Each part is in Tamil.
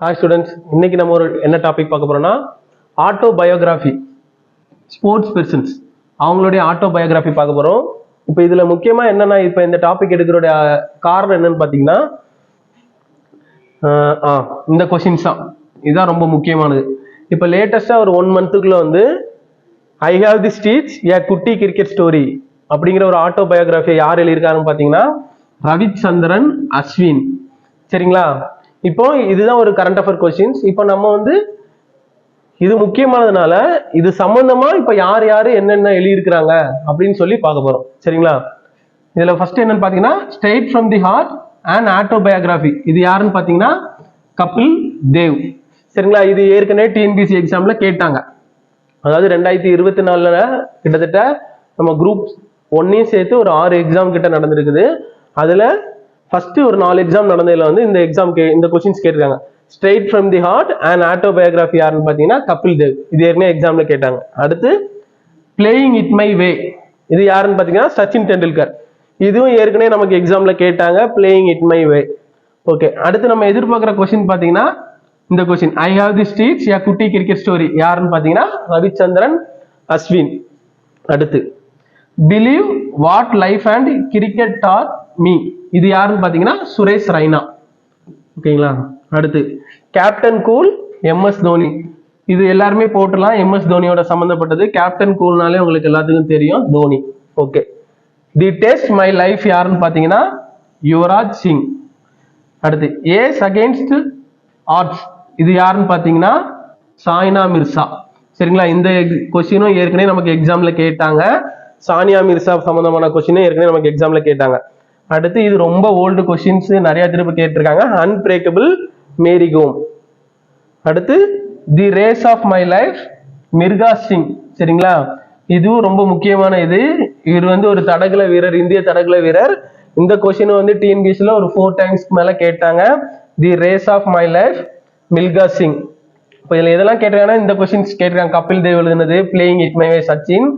ஹாய் ஸ்டூடெண்ட்ஸ் இன்னைக்கு நம்ம ஒரு என்ன டாபிக் பார்க்க போறோம்னா ஆட்டோ பயோகிராஃபி ஸ்போர்ட்ஸ் பெர்சன்ஸ் அவங்களுடைய ஆட்டோ பயோகிராஃபி பார்க்க போறோம். இப்போ இதுல முக்கியமா என்னன்னா இப்போ இந்த டாபிக் எடுக்கிறோட காரணம் என்னன்னு பார்த்தீங்கன்னா ஆ இந்த கொஷின்ஸ் தான். இதுதான் ரொம்ப முக்கியமானது. இப்போ லேட்டஸ்டா ஒரு ஒன் மந்த்துக்குள்ள வந்து ஐ ஹாவ் தி ஸ்டீச் ஏ குட்டி கிரிக்கெட் ஸ்டோரி அப்படிங்கிற ஒரு ஆட்டோ பயோகிராஃபி யார் எழுதியிருக்காருன்னு பார்த்தீங்கன்னா ரவிச்சந்திரன் அஸ்வின். சரிங்களா? இப்போ இதுதான் ஒரு கரண்ட் அஃபேர் கொஸ்டின்ஸ் இப்போ நம்ம வந்து இது முக்கியமானதுனால இது சம்பந்தமா இப்ப யார் யாரு என்னென்ன எழுதியிருக்கிறாங்க அப்படின்னு சொல்லி பார்க்க போறோம். சரிங்களா? இதுல ஃபர்ஸ்ட் என்னன்னு பாத்தீங்கன்னா straight from the heart and autobiography இது யாருன்னு பாத்தீங்கன்னா கபில் தேவ். சரிங்களா? இது ஏற்கனவே டிஎன்பிசி எக்ஸாம்ல கேட்டாங்க. அதாவது ரெண்டாயிரத்தி இருபத்தி நாலுல கிட்டத்தட்ட நம்ம குரூப் ஒன்னையும் சேர்த்து ஒரு ஆறு எக்ஸாம் கிட்ட நடந்திருக்குது. அதுல ஃபர்ஸ்ட் ஒரு நாலு எக்ஸாம் நடந்ததுல வந்து இந்த எக்ஸாம் கே இந்த கொஸ்டின்ஸ் கேட்டிருக்காங்க. Straight from the heart and autobiography யாருன்னு பார்த்தீங்கன்னா கபில் தேவ். இது ஏற்கனவே எக்ஸாம்ல கேட்டாங்க. அடுத்து பிளேயிங் இட் மை வே இது யாருன்னு பார்த்தீங்கன்னா சச்சின் டெண்டுல்கர். இதுவும் ஏற்கனவே நமக்கு எக்ஸாம்ல கேட்டாங்க playing it my way okay அடுத்து நம்ம எதிர்பார்க்குற கொஸ்டின் பார்த்தீங்கன்னா இந்த question I have the streets a Kutti cricket story யாருன்னு பார்த்தீங்கன்னா ரவிச்சந்திரன் அஸ்வின். அடுத்து believe what life and cricket are me இது யாருன்னு பார்த்தீங்கன்னா சுரேஷ் ரெய்னா ஓகேங்களா? அடுத்து கேப்டன் கூல் எம்எஸ் தோனி. இது எல்லாருமே போட்டுடலாம். எம்எஸ் தோனியோட சம்மந்தப்பட்டது கேப்டன் கூல்னாலே உங்களுக்கு எல்லாத்துக்கும் தெரியும் Dhoni. Okay. The test my life யாருன்னு பார்த்தீங்கன்னா யுவராஜ் சிங். அடுத்து ஏஸ் அகெயின்ஸ்ட் ஆர்ட்ஸ். இது யாருன்னு பார்த்தீங்கன்னா சாய்னா மிர்சா. சரிங்களா? இந்த கொஸ்டினும் ஏற்கனவே நமக்கு எக்ஸாம்ல கேட்டாங்க. சானியா மிர்சா சம்பந்தமான கொஸ்டினும் ஏற்கனவே நமக்கு எக்ஸாம்ல கேட்டாங்க. அடுத்து இது ரொம்ப ஓல்டு கொஸ்டின்ஸ் நிறைய திருப்பி கேட்டிருக்காங்க. அன்பிரேக்கபிள் மேரிகோம் அடுத்து the race of my life Milkha Singh சரிங்களா? இதுவும் ரொம்ப முக்கியமான இது. இவர் வந்து ஒரு தடகள வீரர் இந்திய தடகள வீரர். இந்த கொஸ்டின் வந்து டிஎன்பிஎஸ்ல ஒரு ஃபோர் டைம்ஸ்க்கு மேல கேட்டாங்க. The race of my life Milkha Singh இப்போ இதுல எதெல்லாம் கேட்டிருக்காங்கன்னா இந்த கொஸ்டின்ஸ் கேட்டிருக்காங்க. கபில் தேவ் எழுதுனது playing it my way Sachin.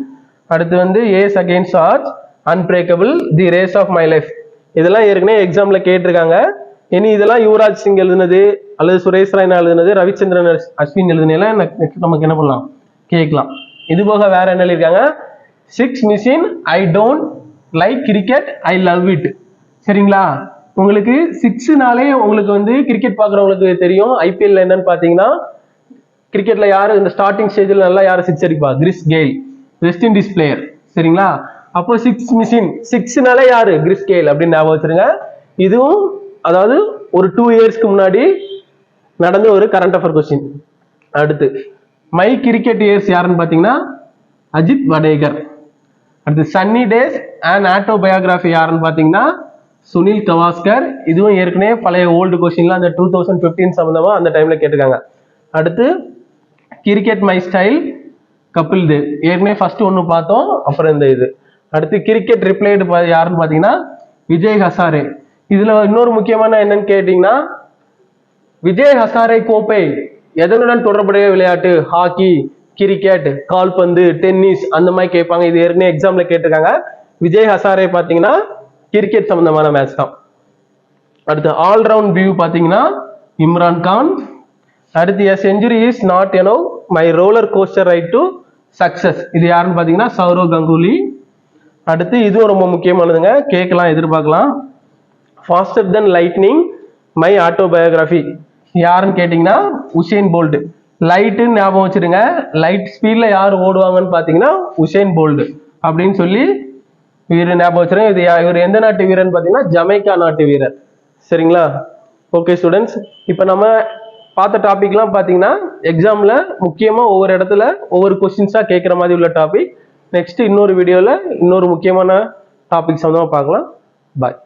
அடுத்து வந்து ace against odds unbreakable the race of my life இதெல்லாம் ஏற்கனவே எக்ஸாம்ல கேட்டிருக்காங்க. இனி இதெல்லாம் யுவராஜ் சிங் எழுதுனது அல்லது சுரேஷ் ராய்னா எழுதுனது ரவிச்சந்திரன் அஸ்வின் எழுதுனதெல்லாம் next நமக்கு என்ன பண்ணலாம்? கேட்கலாம். இது போக வேற என்ன எழுதியிருக்காங்க? Six machine I don't like cricket I love it சரிங்களா? உங்களுக்கு சிக்ஸ்னாலே உங்களுக்கு வந்து கிரிக்கெட் பார்க்குறவங்களுக்கு தெரியும். ஐபிஎல்ல என்னன்னு பார்த்தீங்கன்னா கிரிக்கெட்ல யாரு இந்த ஸ்டார்டிங் ஸ்டேஜ்ல நல்லா யாரு சிக்ஸ் அடிப்பா? Chris Gayle West Indies player சரிங்களா? அப்போ சிக்ஸ் மிஷின் சிக்ஸ்னாலே யாரு? கிறிஸ் அப்படின்னு ஞாபகம் வச்சிருங்க. இதுவும் அதாவது ஒரு டூ இயர்ஸ்க்கு முன்னாடி நடந்த ஒரு கரண்ட் அஃபேர் கொஸ்டின் அடுத்து மை கிரிக்கெட் இயர்ஸ் யாருன்னு பார்த்தீங்கன்னா அஜித் வடேகர். அடுத்து சன்னி டேஸ் அண்ட் ஆட்டோபயோகிராஃபி யாருன்னு பார்த்தீங்கன்னா சுனில் கவாஸ்கர். இதுவும் ஏற்கனவே பழைய ஓல்டு கொஸ்டின்லாம் அந்த டூ தௌசண்ட் ஃபிஃப்டீன் சம்மந்தமாக அந்த டைம்ல கேட்டிருக்காங்க. அடுத்து cricket my style Kapil Dev. ஏற்கனவே ஃபர்ஸ்ட் ஒன்று பார்த்தோம் அப்புறம் இந்த இது. அடுத்து கிரிக்கெட் ரிப்ளைடு யாருன்னு பார்த்தீங்கன்னா விஜய் ஹசாரே. இதுல இன்னொரு முக்கியமான என்னன்னு கேட்டிங்கன்னா விஜய் ஹசாரே கோப்பை எதனுடன் தொடர்புடைய விளையாட்டு? ஹாக்கி கிரிக்கெட் கால்பந்து டென்னிஸ் அந்த மாதிரி கேட்பாங்க. இது ஏற்கனவே எக்ஸாம்ல கேட்டிருக்காங்க. விஜய் ஹசாரே பார்த்தீங்கன்னா கிரிக்கெட் சம்பந்தமான மேட்ச் தான். அடுத்து ஆல்ரவுண்ட் வியூ பார்த்தீங்கன்னா இம்ரான் கான். அடுத்து a century is not enough my roller coaster ride to success இது யாருன்னு பார்த்தீங்கன்னா சௌரவ் கங்குலி. அடுத்து இதுவும் ரொம்ப முக்கியமானதுங்க. கேட்கலாம் எதிர்பார்க்கலாம். Faster than lightning my autobiography யாருன்னு கேட்டிங்கன்னா உசேன் போல்டு லைட்டுன்னு ஞாபகம் வச்சிருங்க. லைட் ஸ்பீடில் யார் ஓடுவாங்கன்னு பார்த்தீங்கன்னா உசேன் போல்டு அப்படின்னு சொல்லி வீரர் ஞாபகம் வச்சிருங்க. இது இவர் எந்த நாட்டு வீரர்னு பார்த்தீங்கன்னா ஜமைக்கா நாட்டு வீரர். சரிங்களா? ஓகே ஸ்டூடெண்ட்ஸ் இப்போ நம்ம பார்த்த டாபிக்லாம் பார்த்தீங்கன்னா எக்ஸாமில் முக்கியமாக ஒவ்வொரு இடத்துல ஒவ்வொரு கொஸ்டின்ஸாக கேட்குற மாதிரி உள்ள டாபிக் நெக்ஸ்ட் இன்னொரு வீடியோவில் இன்னொரு முக்கியமான டாபிக் சம்மந்தமாக பார்க்கலாம். பாய்